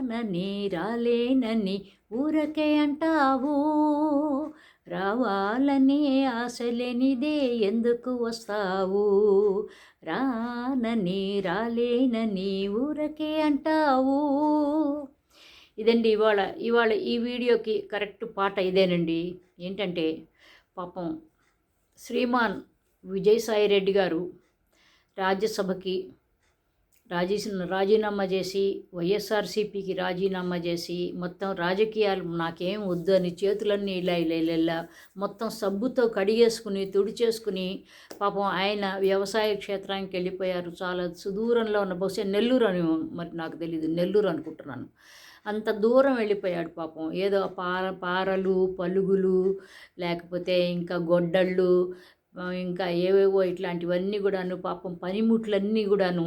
రానని రాలేనని ఊరకే అంటావు. రావాలని ఆశలేనిదే ఎందుకు వస్తావు? రానని రాలేనని ఊరకే అంటావు. ఇదండి ఇవాళ ఇవాళ ఈ వీడియోకి కరెక్ట్ పాట ఇదేనండి. ఏంటంటే పాపం శ్రీమాన్ విజయసాయి రెడ్డి గారు రాజ్యసభకి రాజీ రాజీనామా చేసి వైఎస్ఆర్సీపీకి రాజీనామా చేసి మొత్తం రాజకీయాలు నాకేం వద్దు అని చేతులన్నీ ఇలా ఇలా ఇలా మొత్తం సబ్బుతో కడిగేసుకుని తుడిచేసుకుని పాపం ఆయన వ్యవసాయ క్షేత్రానికి వెళ్ళిపోయారు. చాలా సుదూరంలో ఉన్న బహుశా నెల్లూరు అని మరి నాకు తెలియదు నెల్లూరు అనుకుంటున్నాను. అంత దూరం వెళ్ళిపోయాడు పాపం. ఏదో పార పారలు పలుగులు లేకపోతే ఇంకా గొడ్డళ్ళు ఇంకా ఏవేవో ఇట్లాంటివన్నీ కూడాను పాపం పనిముట్లన్నీ కూడాను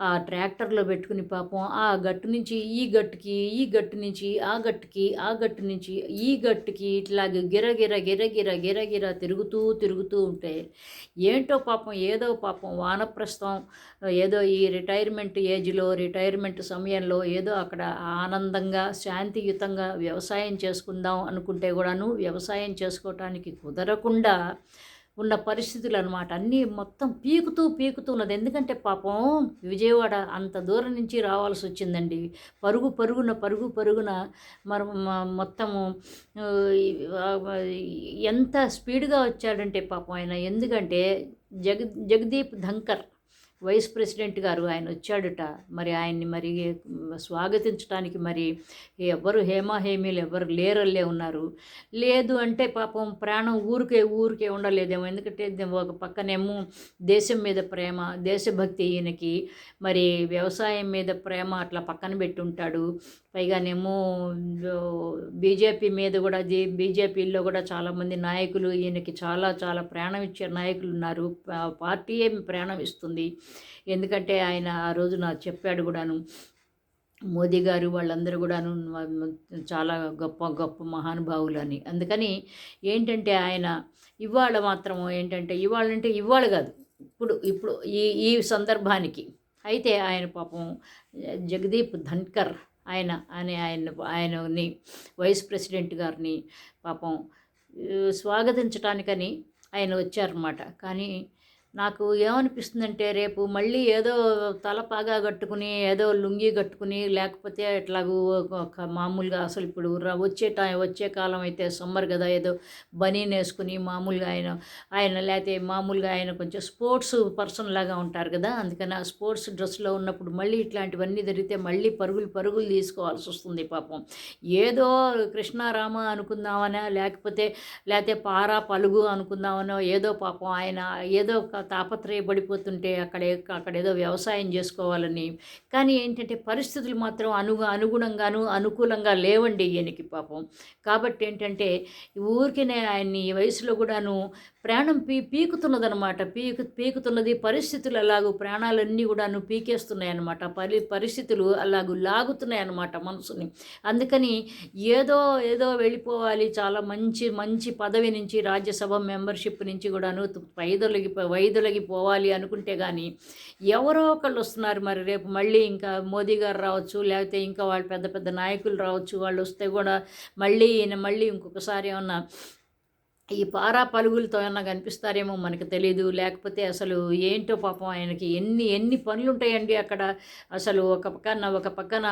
ఆ ట్రాక్టర్లో పెట్టుకుని పాపం ఆ గట్టు నుంచి ఈ గట్టుకి ఈ గట్టు నుంచి ఆ గట్టుకి ఆ గట్టు నుంచి ఈ గట్టుకి ఇట్లాగ గిరగిర గిరగిర గిరగిర తిరుగుతూ తిరుగుతూ ఉంటే ఏంటో పాపం ఏదో పాపం వానప్రస్థం ఏదో ఈ రిటైర్మెంట్ ఏజ్లో రిటైర్మెంట్ సమయంలో ఏదో అక్కడ ఆనందంగా శాంతియుతంగా వ్యవసాయం చేసుకుందాం అనుకుంటే కూడాను వ్యవసాయం చేసుకోవటానికి కుదరకుండా ఉన్న పరిస్థితులు అనమాట అన్నీ మొత్తం పీకుతూ పీకుతూ ఉన్నది. ఎందుకంటే పాపం విజయవాడ అంత దూరం నుంచి రావాల్సి వచ్చిందండి. పరుగు పరుగున పరుగు పరుగున మరి మొత్తము ఎంత స్పీడ్గా వచ్చాడంటే పాపం ఆయన. ఎందుకంటే జగ జగదీప్ ధంకర్ వైస్ ప్రెసిడెంట్ గారు ఆయన వచ్చాడుట. మరి ఆయన్ని మరి స్వాగతించడానికి మరి ఎవరు హేమాహేమీలు ఎవరు లేరల్లే ఉన్నారు. లేదు అంటే పాపం ప్రాణం ఊరికే ఊరికే ఉండలేదేమో. ఎందుకంటే ఒక పక్కనేమో దేశం మీద ప్రేమ దేశభక్తి ఈయనకి. మరి వ్యవసాయం మీద ప్రేమ అట్లా పక్కన పెట్టుంటాడు. పైగానేమో బీజేపీ మీద కూడా జీ- బీజేపీలో కూడా చాలామంది నాయకులు ఈయనకి చాలా చాలా ప్రాణం ఇచ్చే నాయకులు ఉన్నారు. పార్టీయే ప్రాణం ఇస్తుంది. ఎందుకంటే ఆయన ఆ రోజు నాకు చెప్పాడు కూడాను మోదీ గారు వాళ్ళందరూ కూడాను చాలా గొప్ప గొప్ప మహానుభావులు అని. అందుకని ఏంటంటే ఆయన ఇవాళ మాత్రం ఏంటంటే ఇవాళ అంటే ఇవాళ కాదు ఇప్పుడు ఇప్పుడు ఈ ఈ సందర్భానికి. అయితే ఆయన పాపం జగదీప్ ధన్కర్ ఆయన అని ఆయన ఆయనని వైస్ ప్రెసిడెంట్ గారిని పాపం స్వాగతించటానికని ఆయన వచ్చారన్నమాట. కానీ నాకు ఏమనిపిస్తుందంటే రేపు మళ్ళీ ఏదో తలపాగా కట్టుకుని ఏదో లుంగి కట్టుకుని లేకపోతే ఎట్లాగూ ఒక మామూలుగా అసలు ఇప్పుడు వచ్చే టైం వచ్చే కాలం అయితే సమ్మర్ కదా ఏదో బనీన్ వేసుకుని మామూలుగా ఆయన ఆయన లేకపోతే మామూలుగా ఆయన కొంచెం స్పోర్ట్స్ పర్సన్ లాగా ఉంటారు కదా అందుకని ఆ స్పోర్ట్స్ డ్రెస్లో ఉన్నప్పుడు మళ్ళీ ఇట్లాంటివన్నీ జరిగితే మళ్ళీ పరుగులు పరుగులు తీసుకోవాల్సి వస్తుంది పాపం. ఏదో కృష్ణారామ అనుకుందామనా లేకపోతే లేకపోతే పారా పలుగు అనుకుందామనో ఏదో పాపం ఆయన ఏదో ఒక తాపత్రయపడిపోతుంటే అక్కడ అక్కడ ఏదో వ్యవసాయం చేసుకోవాలని. కానీ ఏంటంటే పరిస్థితులు మాత్రం అనుగు అనుగుణంగాను అనుకూలంగా లేవండి ఈయనకి పాపం. కాబట్టి ఏంటంటే ఊరికినే ఆయన్ని ఈ వయసులో కూడాను ప్రాణం పీ పీకుతున్నదనమాట పీకు పీకుతున్నది పరిస్థితులు అలాగూ ప్రాణాలన్నీ కూడాను పీకేస్తున్నాయి అనమాట పరి పరిస్థితులు అలాగూ లాగుతున్నాయన్నమాట మనసుని. అందుకని ఏదో ఏదో వెళ్ళిపోవాలి. చాలా మంచి మంచి పదవి నుంచి రాజ్యసభ మెంబర్షిప్ నుంచి కూడాను వైదొలగి వీధులకి పోవాలి అనుకుంటే కానీ ఎవరో ఒకళ్ళు వస్తున్నారు మరి రేపు మళ్ళీ ఇంకా మోదీ గారు రావచ్చు లేకపోతే ఇంకా వాళ్ళు పెద్ద పెద్ద నాయకులు రావచ్చు వాళ్ళు వస్తే కూడా మళ్ళీ ఈయన మళ్ళీ ఇంకొకసారి ఏమన్నా ఈ పారా పలుగులతో ఏమన్నా కనిపిస్తారేమో మనకు తెలియదు లేకపోతే అసలు ఏంటో పాపం ఆయనకి ఎన్ని ఎన్ని పనులు ఉంటాయండి అక్కడ. అసలు ఒక పక్కన ఒక పక్కన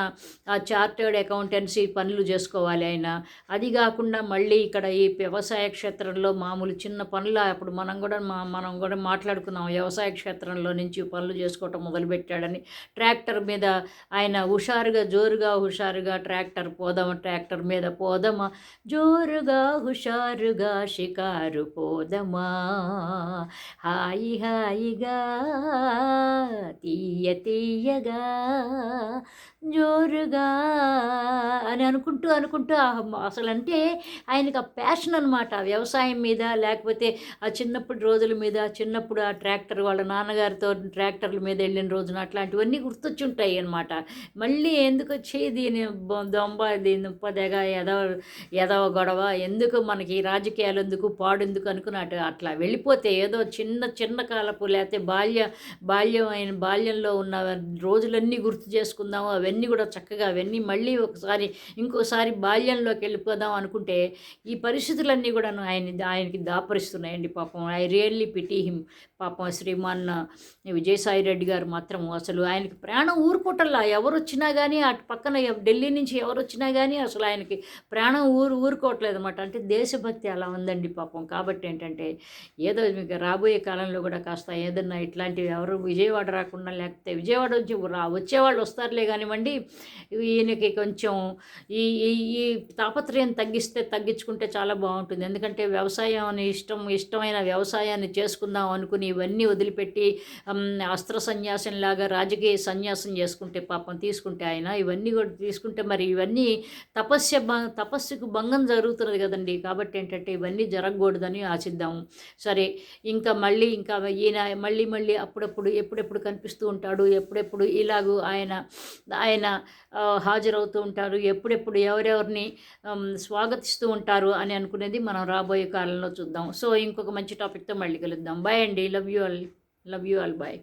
ఆ చార్టర్డ్ అకౌంటెన్సీ పనులు చేసుకోవాలి ఆయన. అది కాకుండా మళ్ళీ ఇక్కడ ఈ వ్యవసాయ క్షేత్రంలో మామూలు చిన్న పనులు అప్పుడు మనం కూడా మా మనం కూడా మాట్లాడుకున్నాం. వ్యవసాయ క్షేత్రంలో నుంచి పనులు చేసుకోవటం మొదలుపెట్టాడని. ట్రాక్టర్ మీద ఆయన హుషారుగా జోరుగా హుషారుగా ట్రాక్టర్ పోదామా ట్రాక్టర్ మీద పోదామా జోరుగా హుషారుగా షికారు పోదమా? హాయి హాయిగా తీయ తీయగా జోరుగా అని అనుకుంటూ అనుకుంటూ అసలంటే అసలు అంటే ఆయనకు ఆ ప్యాషన్ అనమాట వ్యవసాయం మీద లేకపోతే ఆ చిన్నప్పుడు రోజుల మీద చిన్నప్పుడు ఆ ట్రాక్టర్ వాళ్ళ నాన్నగారితో ట్రాక్టర్ల మీద వెళ్ళిన రోజున అట్లాంటివన్నీ గుర్తొచ్చుంటాయి అనమాట మళ్ళీ ఎందుకు వచ్చి దీని దొంబ దీని పదగ ఎదవ ఎదవ గొడవ? ఎందుకు మనకి రాజకీయాలు ఎందుకు పాడెందుకు అనుకున్నట్టు అట్లా వెళ్ళిపోతే ఏదో చిన్న చిన్న కాలపు లేకపోతే బాల్య బాల్యం అయిన బాల్యంలో ఉన్న రోజులన్నీ గుర్తు చేసుకుందాము అవన్నీ కూడా చక్కగా అవన్నీ మళ్ళీ ఒకసారి ఇంకోసారి బాల్యంలోకి వెళ్ళిపోదాం అనుకుంటే ఈ పరిస్థితులన్నీ కూడా ఆయన ఆయనకి దాపరిస్తున్నాయండి పాపం. I really pity him. పాపం శ్రీమాన్ విజయసాయి రెడ్డి గారు మాత్రం అసలు ఆయనకి ప్రాణం ఊరుకోటల్లా. ఎవరు వచ్చినా కానీ అటు పక్కన ఢిల్లీ నుంచి ఎవరు వచ్చినా కానీ అసలు ఆయనకి ప్రాణం ఊరు ఊరుకోవట్లేదు అనమాట అంటే దేశభక్తి అలా ఉందండి. పాపం. కాబట్టి ఏంటంటే ఏదో మీకు రాబోయే కాలంలో కూడా కాస్త ఏదన్నా ఇట్లాంటివి ఎవరు విజయవాడ రాకుండా లేకపోతే విజయవాడ వచ్చి రా వచ్చేవాళ్ళు వస్తారులే కానివ్వండి ఈయనకి కొంచెం ఈ ఈ తాపత్రయం తగ్గిస్తే తగ్గించుకుంటే చాలా బాగుంటుంది. ఎందుకంటే వ్యవసాయం అని ఇష్టం ఇష్టమైన వ్యవసాయాన్ని చేసుకుందాం అనుకుని ఇవన్నీ వదిలిపెట్టి అస్త్ర సన్యాసం లాగా రాజకీయ సన్యాసం చేసుకుంటే పాపం తీసుకుంటే ఆయన ఇవన్నీ కూడా తీసుకుంటే మరి ఇవన్నీ తపస్య తపస్సుకు భంగం జరుగుతున్నది కదండి. కాబట్టి ఏంటంటే ఇవన్నీ జరగకూడదని ఆశిద్దాము. సరే ఇంకా మళ్ళీ ఇంకా ఈయన మళ్ళీ మళ్ళీ అప్పుడప్పుడు ఎప్పుడెప్పుడు కనిపిస్తూ ఉంటాడు? ఎప్పుడెప్పుడు ఇలాగూ ఆయన ఆయన హాజరవుతూ ఉంటారు? ఎప్పుడెప్పుడు ఎవరెవరిని స్వాగతిస్తూ ఉంటారు అని అనుకునేది మనం రాబోయే కాలంలో చూద్దాం. సో ఇంకొక మంచి టాపిక్తో మళ్ళీ కలుద్దాం. బాయ్ అండి. Love you all. Love you all. Bye.